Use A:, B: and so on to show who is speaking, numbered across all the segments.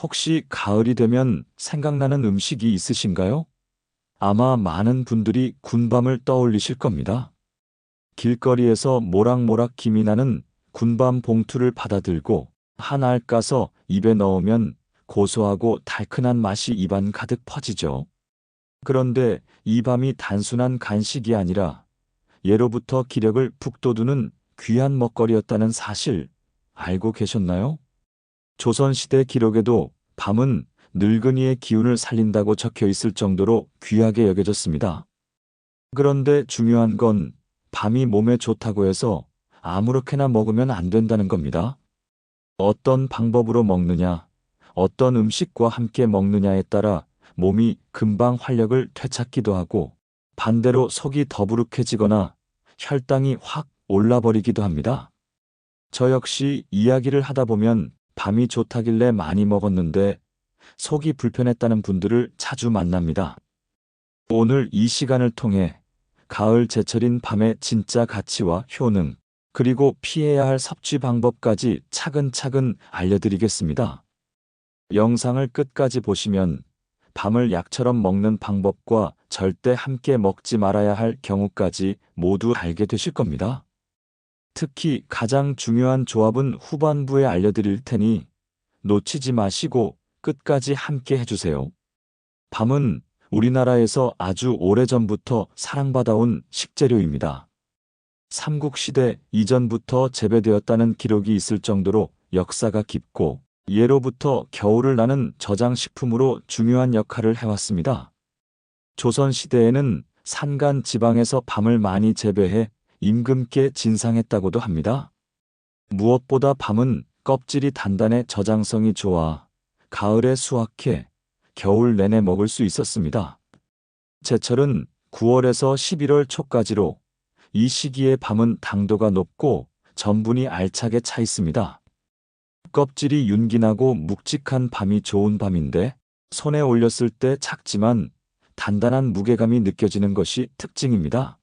A: 혹시 가을이 되면 생각나는 음식이 있으신가요? 아마 많은 분들이 군밤을 떠올리실 겁니다. 길거리에서 모락모락 김이 나는 군밤 봉투를 받아들고 한 알 까서 입에 넣으면 고소하고 달큰한 맛이 입안 가득 퍼지죠. 그런데 이 밤이 단순한 간식이 아니라 예로부터 기력을 북돋우는 귀한 먹거리였다는 사실 알고 계셨나요? 조선시대 기록에도 밤은 늙은이의 기운을 살린다고 적혀 있을 정도로 귀하게 여겨졌습니다. 그런데 중요한 건 밤이 몸에 좋다고 해서 아무렇게나 먹으면 안 된다는 겁니다. 어떤 방법으로 먹느냐, 어떤 음식과 함께 먹느냐에 따라 몸이 금방 활력을 되찾기도 하고 반대로 속이 더부룩해지거나 혈당이 확 올라버리기도 합니다. 저 역시 이야기를 하다 보면 밤이 좋다길래 많이 먹었는데 속이 불편했다는 분들을 자주 만납니다. 오늘 이 시간을 통해 가을 제철인 밤의 진짜 가치와 효능, 그리고 피해야 할 섭취 방법까지 차근차근 알려드리겠습니다. 영상을 끝까지 보시면 밤을 약처럼 먹는 방법과 절대 함께 먹지 말아야 할 경우까지 모두 알게 되실 겁니다. 특히 가장 중요한 조합은 후반부에 알려드릴 테니 놓치지 마시고 끝까지 함께 해주세요. 밤은 우리나라에서 아주 오래전부터 사랑받아온 식재료입니다. 삼국시대 이전부터 재배되었다는 기록이 있을 정도로 역사가 깊고 예로부터 겨울을 나는 저장식품으로 중요한 역할을 해왔습니다. 조선시대에는 산간 지방에서 밤을 많이 재배해 임금께 진상했다고도 합니다. 무엇보다 밤은 껍질이 단단해 저장성이 좋아 가을에 수확해 겨울 내내 먹을 수 있었습니다. 제철은 9월에서 11월 초까지로 이 시기에 밤은 당도가 높고 전분이 알차게 차 있습니다. 껍질이 윤기나고 묵직한 밤이 좋은 밤인데 손에 올렸을 때 작지만 단단한 무게감이 느껴지는 것이 특징입니다.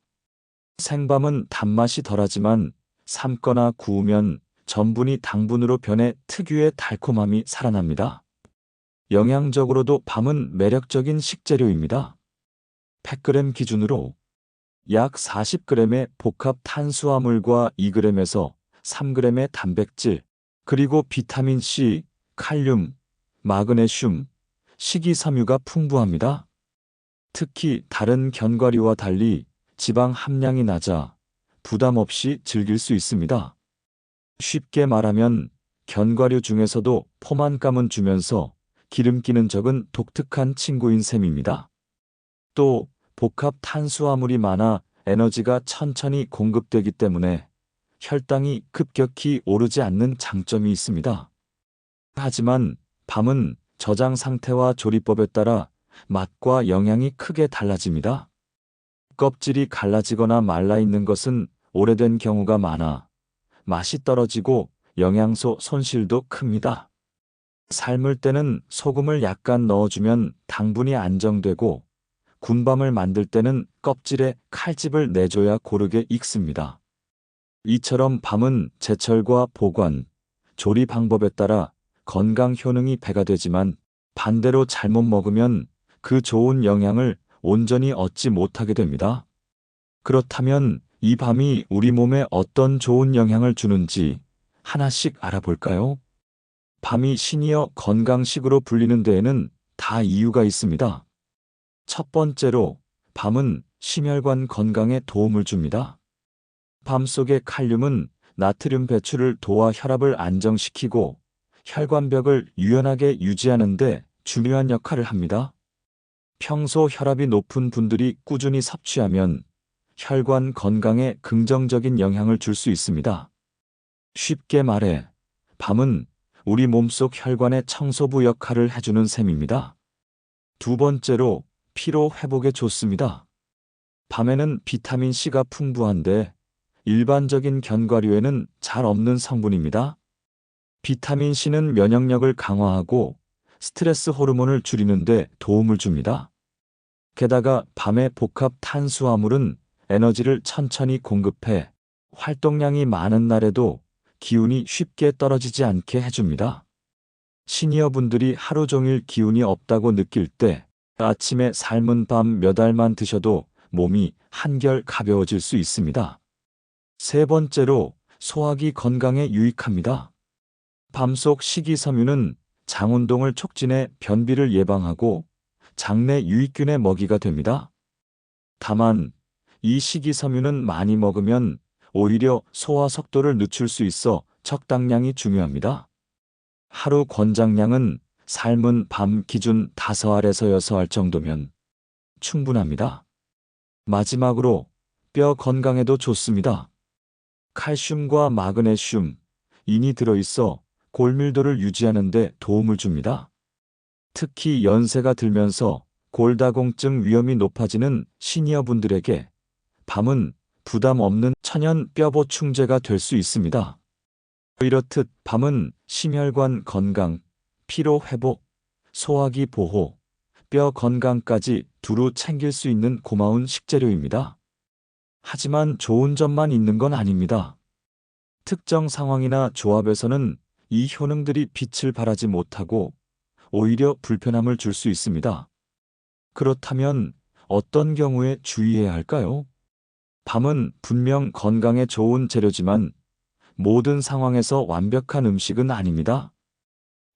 A: 생밤은 단맛이 덜하지만 삶거나 구우면 전분이 당분으로 변해 특유의 달콤함이 살아납니다. 영양적으로도 밤은 매력적인 식재료입니다. 100g 기준으로 약 40g의 복합 탄수화물과 2g에서 3g의 단백질, 그리고 비타민 C, 칼륨, 마그네슘, 식이섬유가 풍부합니다. 특히 다른 견과류와 달리 지방 함량이 낮아 부담 없이 즐길 수 있습니다. 쉽게 말하면 견과류 중에서도 포만감은 주면서 기름기는 적은 독특한 친구인 셈입니다. 또 복합 탄수화물이 많아 에너지가 천천히 공급되기 때문에 혈당이 급격히 오르지 않는 장점이 있습니다. 하지만 밤은 저장 상태와 조리법에 따라 맛과 영양이 크게 달라집니다. 껍질이 갈라지거나 말라 있는 것은 오래된 경우가 많아 맛이 떨어지고 영양소 손실도 큽니다. 삶을 때는 소금을 약간 넣어주면 당분이 안정되고 군밤을 만들 때는 껍질에 칼집을 내줘야 고르게 익습니다. 이처럼 밤은 제철과 보관, 조리 방법에 따라 건강 효능이 배가 되지만 반대로 잘못 먹으면 그 좋은 영양을 온전히 얻지 못하게 됩니다. 그렇다면 이 밤이 우리 몸에 어떤 좋은 영향을 주는지 하나씩 알아볼까요? 밤이 시니어 건강식으로 불리는 데에는 다 이유가 있습니다. 첫 번째로 밤은 심혈관 건강에 도움을 줍니다. 밤 속의 칼륨은 나트륨 배출을 도와 혈압을 안정시키고 혈관벽을 유연하게 유지하는 데 중요한 역할을 합니다. 평소 혈압이 높은 분들이 꾸준히 섭취하면 혈관 건강에 긍정적인 영향을 줄 수 있습니다. 쉽게 말해, 밤은 우리 몸속 혈관의 청소부 역할을 해주는 셈입니다. 두 번째로 피로 회복에 좋습니다. 밤에는 비타민C가 풍부한데 일반적인 견과류에는 잘 없는 성분입니다. 비타민C는 면역력을 강화하고 스트레스 호르몬을 줄이는데 도움을 줍니다. 게다가 밤의 복합 탄수화물은 에너지를 천천히 공급해 활동량이 많은 날에도 기운이 쉽게 떨어지지 않게 해줍니다. 시니어분들이 하루 종일 기운이 없다고 느낄 때 아침에 삶은 밤 몇 알만 드셔도 몸이 한결 가벼워질 수 있습니다. 세 번째로 소화기 건강에 유익합니다. 밤속 식이섬유는 장 운동을 촉진해 변비를 예방하고 장내 유익균의 먹이가 됩니다. 다만 이 식이섬유는 많이 먹으면 오히려 소화 속도를 늦출 수 있어 적당량이 중요합니다. 하루 권장량은 삶은 밤 기준 5알에서 6알 정도면 충분합니다. 마지막으로 뼈 건강에도 좋습니다. 칼슘과 마그네슘, 인이 들어있어 골밀도를 유지하는 데 도움을 줍니다. 특히 연세가 들면서 골다공증 위험이 높아지는 시니어분들에게 밤은 부담 없는 천연 뼈 보충제가 될 수 있습니다. 이렇듯 밤은 심혈관 건강, 피로 회복, 소화기 보호, 뼈 건강까지 두루 챙길 수 있는 고마운 식재료입니다. 하지만 좋은 점만 있는 건 아닙니다. 특정 상황이나 조합에서는 이 효능들이 빛을 발하지 못하고 오히려 불편함을 줄 수 있습니다. 그렇다면 어떤 경우에 주의해야 할까요? 밤은 분명 건강에 좋은 재료지만 모든 상황에서 완벽한 음식은 아닙니다.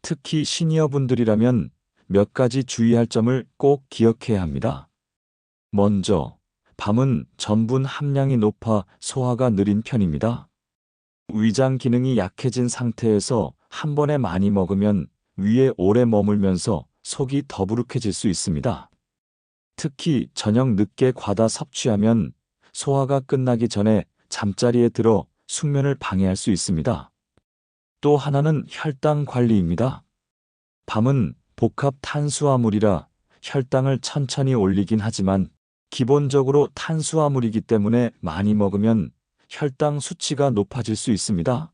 A: 특히 시니어분들이라면 몇 가지 주의할 점을 꼭 기억해야 합니다. 먼저, 밤은 전분 함량이 높아 소화가 느린 편입니다. 위장 기능이 약해진 상태에서 한 번에 많이 먹으면 위에 오래 머물면서 속이 더부룩해질 수 있습니다. 특히 저녁 늦게 과다 섭취하면 소화가 끝나기 전에 잠자리에 들어 숙면을 방해할 수 있습니다. 또 하나는 혈당 관리입니다. 밤은 복합 탄수화물이라 혈당을 천천히 올리긴 하지만 기본적으로 탄수화물이기 때문에 많이 먹으면 혈당 수치가 높아질 수 있습니다.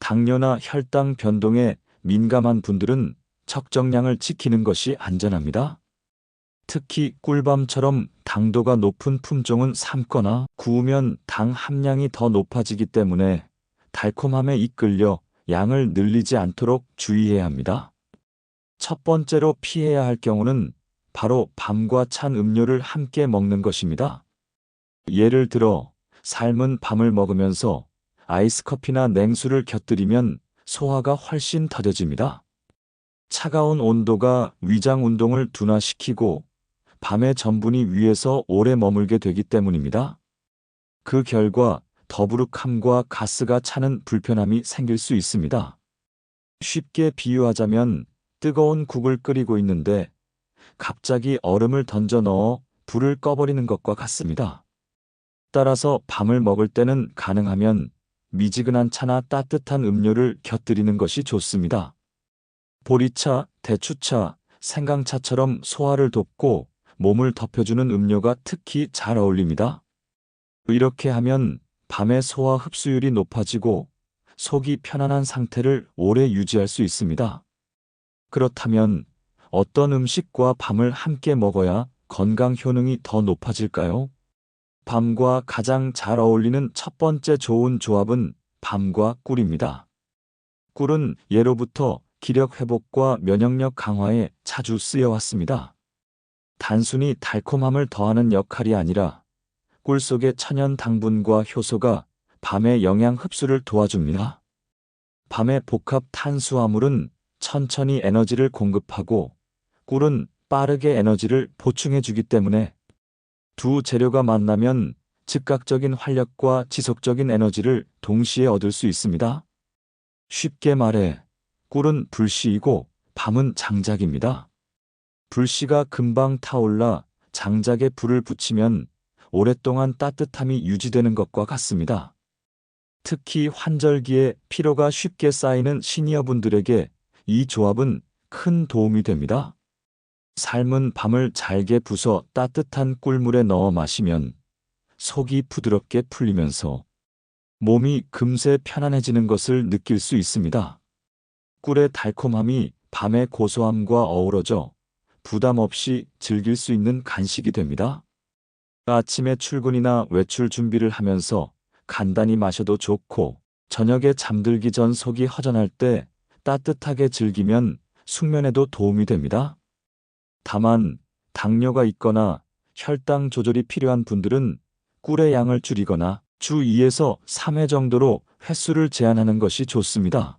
A: 당뇨나 혈당 변동에 민감한 분들은 적정량을 지키는 것이 안전합니다. 특히 꿀밤처럼 당도가 높은 품종은 삶거나 구우면 당 함량이 더 높아지기 때문에 달콤함에 이끌려 양을 늘리지 않도록 주의해야 합니다. 첫 번째로 피해야 할 경우는 바로 밤과 찬 음료를 함께 먹는 것입니다. 예를 들어 삶은 밤을 먹으면서 아이스 커피나 냉수를 곁들이면 소화가 훨씬 더뎌집니다. 차가운 온도가 위장 운동을 둔화시키고 밤의 전분이 위에서 오래 머물게 되기 때문입니다. 그 결과 더부룩함과 가스가 차는 불편함이 생길 수 있습니다. 쉽게 비유하자면 뜨거운 국을 끓이고 있는데 갑자기 얼음을 던져 넣어 불을 꺼버리는 것과 같습니다. 따라서 밤을 먹을 때는 가능하면 미지근한 차나 따뜻한 음료를 곁들이는 것이 좋습니다. 보리차, 대추차, 생강차처럼 소화를 돕고 몸을 덮여주는 음료가 특히 잘 어울립니다. 이렇게 하면 밤의 소화 흡수율이 높아지고 속이 편안한 상태를 오래 유지할 수 있습니다. 그렇다면 어떤 음식과 밤을 함께 먹어야 건강 효능이 더 높아질까요? 밤과 가장 잘 어울리는 첫 번째 좋은 조합은 밤과 꿀입니다. 꿀은 예로부터 기력 회복과 면역력 강화에 자주 쓰여왔습니다. 단순히 달콤함을 더하는 역할이 아니라 꿀 속의 천연 당분과 효소가 밤의 영양 흡수를 도와줍니다. 밤의 복합 탄수화물은 천천히 에너지를 공급하고 꿀은 빠르게 에너지를 보충해 주기 때문에 두 재료가 만나면 즉각적인 활력과 지속적인 에너지를 동시에 얻을 수 있습니다. 쉽게 말해 꿀은 불씨이고 밤은 장작입니다. 불씨가 금방 타올라 장작에 불을 붙이면 오랫동안 따뜻함이 유지되는 것과 같습니다. 특히 환절기에 피로가 쉽게 쌓이는 시니어분들에게 이 조합은 큰 도움이 됩니다. 삶은 밤을 잘게 부숴 따뜻한 꿀물에 넣어 마시면 속이 부드럽게 풀리면서 몸이 금세 편안해지는 것을 느낄 수 있습니다. 꿀의 달콤함이 밤의 고소함과 어우러져 부담 없이 즐길 수 있는 간식이 됩니다. 아침에 출근이나 외출 준비를 하면서 간단히 마셔도 좋고 저녁에 잠들기 전 속이 허전할 때 따뜻하게 즐기면 숙면에도 도움이 됩니다. 다만 당뇨가 있거나 혈당 조절이 필요한 분들은 꿀의 양을 줄이거나 주 2에서 3회 정도로 횟수를 제한하는 것이 좋습니다.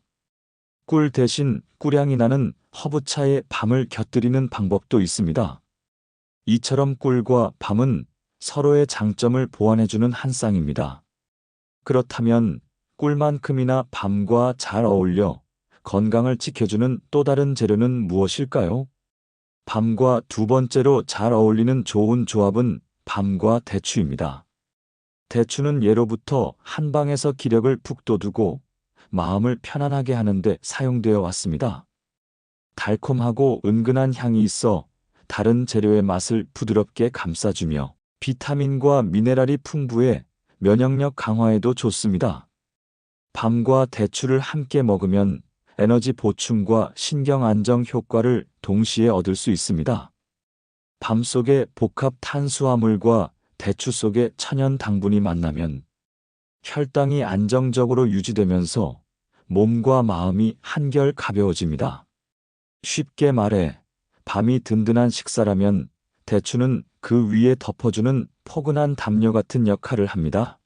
A: 꿀 대신 꿀향이 나는 허브차에 밤을 곁들이는 방법도 있습니다. 이처럼 꿀과 밤은 서로의 장점을 보완해주는 한 쌍입니다. 그렇다면 꿀만큼이나 밤과 잘 어울려 건강을 지켜주는 또 다른 재료는 무엇일까요? 밤과 두 번째로 잘 어울리는 좋은 조합은 밤과 대추입니다. 대추는 예로부터 한방에서 기력을 북돋우고 마음을 편안하게 하는데 사용되어 왔습니다. 달콤하고 은근한 향이 있어 다른 재료의 맛을 부드럽게 감싸주며 비타민과 미네랄이 풍부해 면역력 강화에도 좋습니다. 밤과 대추를 함께 먹으면 에너지 보충과 신경 안정 효과를 동시에 얻을 수 있습니다. 밤 속의 복합 탄수화물과 대추 속의 천연 당분이 만나면 혈당이 안정적으로 유지되면서 몸과 마음이 한결 가벼워집니다. 쉽게 말해 밤이 든든한 식사라면 대추는 그 위에 덮어주는 포근한 담요 같은 역할을 합니다.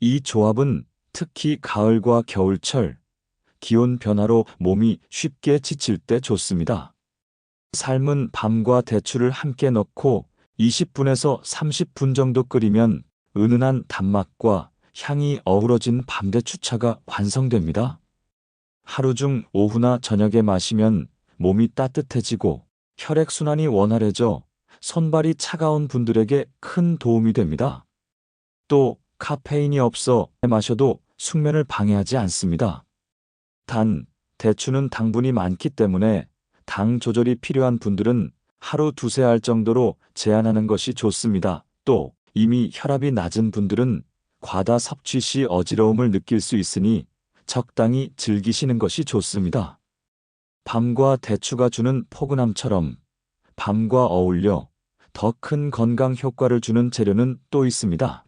A: 이 조합은 특히 가을과 겨울철, 기온 변화로 몸이 쉽게 지칠 때 좋습니다. 삶은 밤과 대추를 함께 넣고 20분에서 30분 정도 끓이면 은은한 단맛과 향이 어우러진 밤대추차가 완성됩니다. 하루 중 오후나 저녁에 마시면 몸이 따뜻해지고 혈액순환이 원활해져 손발이 차가운 분들에게 큰 도움이 됩니다. 또 카페인이 없어 마셔도 숙면을 방해하지 않습니다. 단, 대추는 당분이 많기 때문에 당 조절이 필요한 분들은 하루 두세 알 정도로 제한하는 것이 좋습니다. 또 이미 혈압이 낮은 분들은 과다 섭취 시 어지러움을 느낄 수 있으니 적당히 즐기시는 것이 좋습니다. 밤과 대추가 주는 포근함처럼 밤과 어울려 더 큰 건강 효과를 주는 재료는 또 있습니다.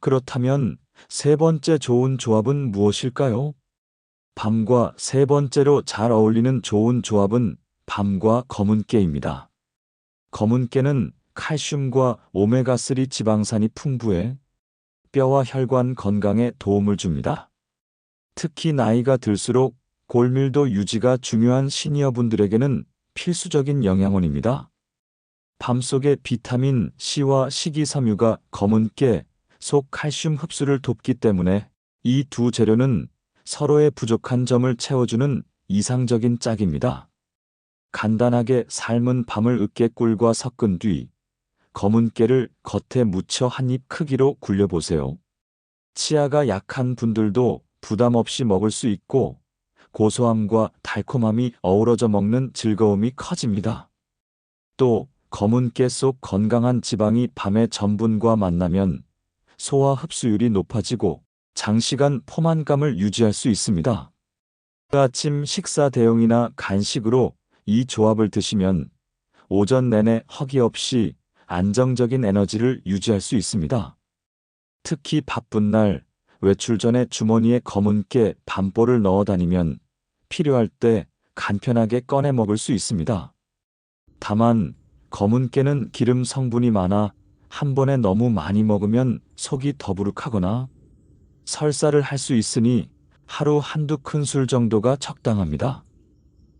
A: 그렇다면 세 번째 좋은 조합은 무엇일까요? 밤과 세 번째로 잘 어울리는 좋은 조합은 밤과 검은깨입니다. 검은깨는 칼슘과 오메가3 지방산이 풍부해 뼈와 혈관 건강에 도움을 줍니다. 특히 나이가 들수록 골밀도 유지가 중요한 시니어분들에게는 필수적인 영양원입니다. 밤속의 비타민 C와 식이섬유가 검은깨 속 칼슘 흡수를 돕기 때문에 이 두 재료는 서로의 부족한 점을 채워주는 이상적인 짝입니다. 간단하게 삶은 밤을 으깨꿀과 섞은 뒤 검은 깨를 겉에 묻혀 한 입 크기로 굴려보세요. 치아가 약한 분들도 부담 없이 먹을 수 있고 고소함과 달콤함이 어우러져 먹는 즐거움이 커집니다. 또 검은 깨 속 건강한 지방이 밤의 전분과 만나면 소화 흡수율이 높아지고 장시간 포만감을 유지할 수 있습니다. 그 아침 식사 대용이나 간식으로 이 조합을 드시면 오전 내내 허기 없이 안정적인 에너지를 유지할 수 있습니다. 특히 바쁜 날 외출 전에 주머니에 검은 깨 밤볼을 넣어 다니면 필요할 때 간편하게 꺼내 먹을 수 있습니다. 다만 검은 깨는 기름 성분이 많아 한 번에 너무 많이 먹으면 속이 더부룩하거나 설사를 할 수 있으니 하루 한두 큰술 정도가 적당합니다.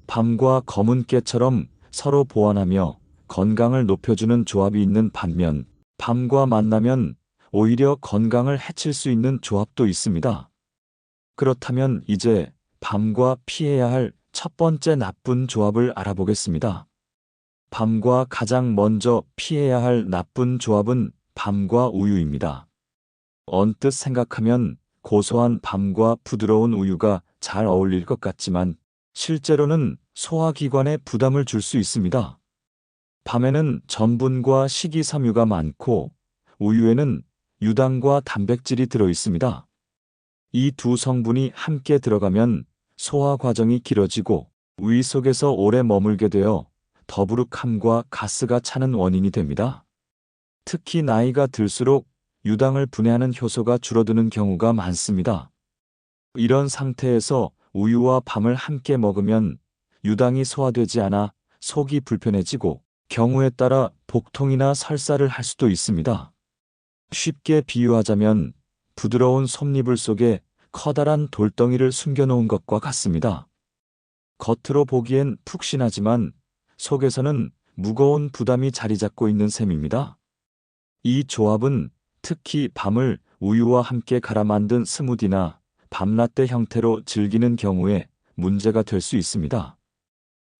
A: 밤과 검은 깨처럼 서로 보완하며 건강을 높여주는 조합이 있는 반면 밤과 만나면 오히려 건강을 해칠 수 있는 조합도 있습니다. 그렇다면 이제 밤과 피해야 할 첫 번째 나쁜 조합을 알아보겠습니다. 밤과 가장 먼저 피해야 할 나쁜 조합은 밤과 우유입니다. 언뜻 생각하면 고소한 밤과 부드러운 우유가 잘 어울릴 것 같지만 실제로는 소화기관에 부담을 줄 수 있습니다. 밤에는 전분과 식이섬유가 많고 우유에는 유당과 단백질이 들어 있습니다. 이 두 성분이 함께 들어가면 소화 과정이 길어지고 위 속에서 오래 머물게 되어 더부룩함과 가스가 차는 원인이 됩니다. 특히 나이가 들수록 유당을 분해하는 효소가 줄어드는 경우가 많습니다. 이런 상태에서 우유와 밤을 함께 먹으면 유당이 소화되지 않아 속이 불편해지고 경우에 따라 복통이나 설사를 할 수도 있습니다. 쉽게 비유하자면 부드러운 솜니불 속에 커다란 돌덩이를 숨겨놓은 것과 같습니다. 겉으로 보기엔 푹신하지만 속에서는 무거운 부담이 자리 잡고 있는 셈입니다. 이 조합은 특히 밤을 우유와 함께 갈아 만든 스무디나 밤라떼 형태로 즐기는 경우에 문제가 될 수 있습니다.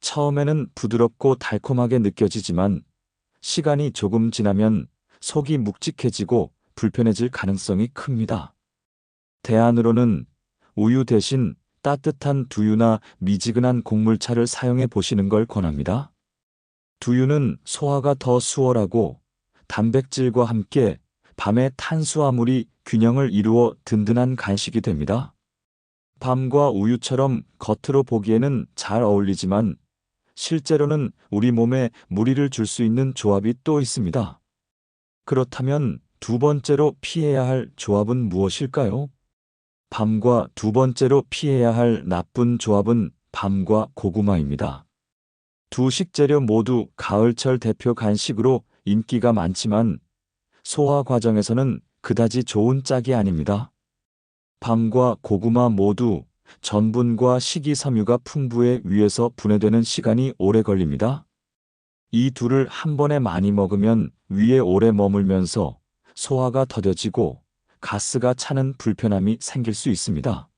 A: 처음에는 부드럽고 달콤하게 느껴지지만 시간이 조금 지나면 속이 묵직해지고 불편해질 가능성이 큽니다. 대안으로는 우유 대신 따뜻한 두유나 미지근한 곡물차를 사용해 보시는 걸 권합니다. 두유는 소화가 더 수월하고 단백질과 함께 밤의 탄수화물이 균형을 이루어 든든한 간식이 됩니다. 밤과 우유처럼 겉으로 보기에는 잘 어울리지만 실제로는 우리 몸에 무리를 줄 수 있는 조합이 또 있습니다. 그렇다면 두 번째로 피해야 할 조합은 무엇일까요? 밤과 두 번째로 피해야 할 나쁜 조합은 밤과 고구마입니다. 두 식재료 모두 가을철 대표 간식으로 인기가 많지만 소화 과정에서는 그다지 좋은 짝이 아닙니다. 밤과 고구마 모두 전분과 식이섬유가 풍부해 위에서 분해되는 시간이 오래 걸립니다. 이 둘을 한 번에 많이 먹으면 위에 오래 머물면서 소화가 더뎌지고 가스가 차는 불편함이 생길 수 있습니다.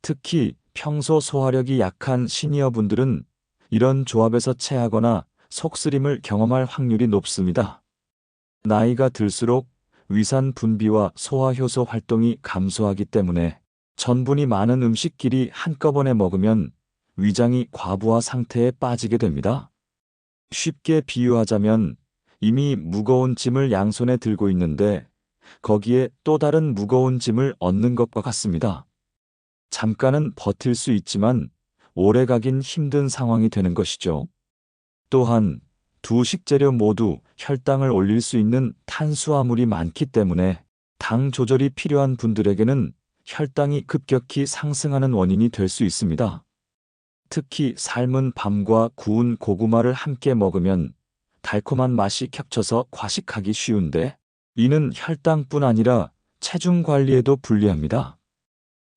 A: 특히 평소 소화력이 약한 시니어 분들은 이런 조합에서 체하거나 속쓰림을 경험할 확률이 높습니다. 나이가 들수록 위산 분비와 소화 효소 활동이 감소하기 때문에 전분이 많은 음식끼리 한꺼번에 먹으면 위장이 과부하 상태에 빠지게 됩니다. 쉽게 비유하자면 이미 무거운 짐을 양손에 들고 있는데 거기에 또 다른 무거운 짐을 얻는 것과 같습니다. 잠깐은 버틸 수 있지만 오래 가긴 힘든 상황이 되는 것이죠. 또한 두 식재료 모두 혈당을 올릴 수 있는 탄수화물이 많기 때문에 당 조절이 필요한 분들에게는 혈당이 급격히 상승하는 원인이 될 수 있습니다. 특히 삶은 밤과 구운 고구마를 함께 먹으면 달콤한 맛이 겹쳐서 과식하기 쉬운데 이는 혈당뿐 아니라 체중 관리에도 불리합니다.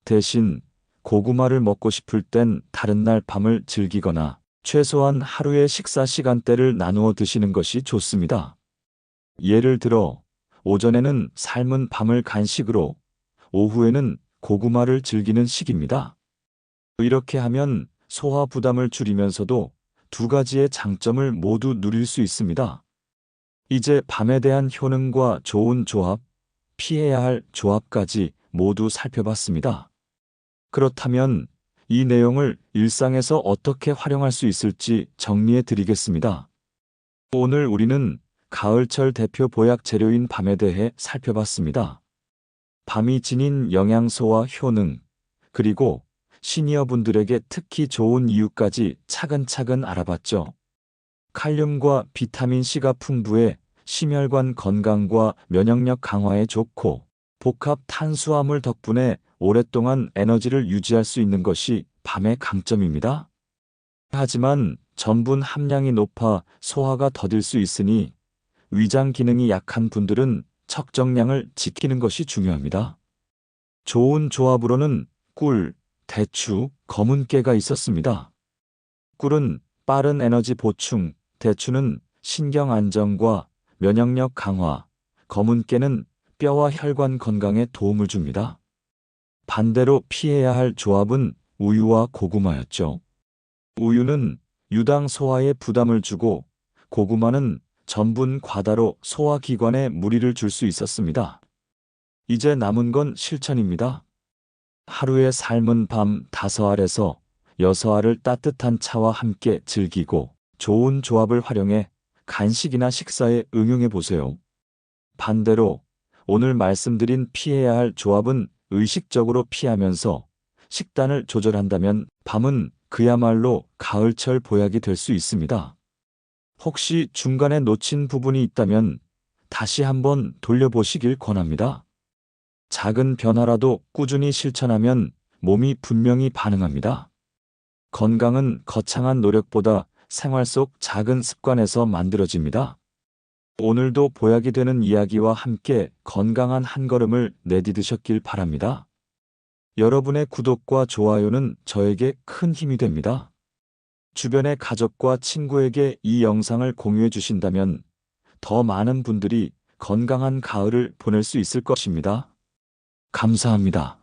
A: 대신 고구마를 먹고 싶을 땐 다른 날 밤을 즐기거나 최소한 하루의 식사 시간대를 나누어 드시는 것이 좋습니다. 예를 들어 오전에는 삶은 밤을 간식으로 오후에는 고구마를 즐기는 식입니다. 이렇게 하면 소화 부담을 줄이면서도 두 가지의 장점을 모두 누릴 수 있습니다. 이제 밤에 대한 효능과 좋은 조합, 피해야 할 조합까지 모두 살펴봤습니다. 그렇다면 이 내용을 일상에서 어떻게 활용할 수 있을지 정리해 드리겠습니다. 오늘 우리는 가을철 대표 보약 재료인 밤에 대해 살펴봤습니다. 밤이 지닌 영양소와 효능, 그리고 시니어 분들에게 특히 좋은 이유까지 차근차근 알아봤죠. 칼륨과 비타민C가 풍부해 심혈관 건강과 면역력 강화에 좋고 복합 탄수화물 덕분에 오랫동안 에너지를 유지할 수 있는 것이 밤의 강점입니다. 하지만 전분 함량이 높아 소화가 더딜 수 있으니 위장 기능이 약한 분들은 적정량을 지키는 것이 중요합니다. 좋은 조합으로는 꿀, 대추, 검은 깨가 있었습니다. 꿀은 빠른 에너지 보충, 대추는 신경 안정과 면역력 강화, 검은 깨는 뼈와 혈관 건강에 도움을 줍니다. 반대로 피해야 할 조합은 우유와 고구마였죠. 우유는 유당 소화에 부담을 주고 고구마는 전분 과다로 소화기관에 무리를 줄 수 있었습니다. 이제 남은 건 실천입니다. 하루의 삶은 밤 다섯 알에서 여섯 알을 따뜻한 차와 함께 즐기고 좋은 조합을 활용해 간식이나 식사에 응용해 보세요. 반대로 오늘 말씀드린 피해야 할 조합은 의식적으로 피하면서 식단을 조절한다면 밤은 그야말로 가을철 보약이 될 수 있습니다. 혹시 중간에 놓친 부분이 있다면 다시 한번 돌려보시길 권합니다. 작은 변화라도 꾸준히 실천하면 몸이 분명히 반응합니다. 건강은 거창한 노력보다 생활 속 작은 습관에서 만들어집니다. 오늘도 보약이 되는 이야기와 함께 건강한 한 걸음을 내디드셨길 바랍니다. 여러분의 구독과 좋아요는 저에게 큰 힘이 됩니다. 주변의 가족과 친구에게 이 영상을 공유해 주신다면 더 많은 분들이 건강한 가을을 보낼 수 있을 것입니다. 감사합니다.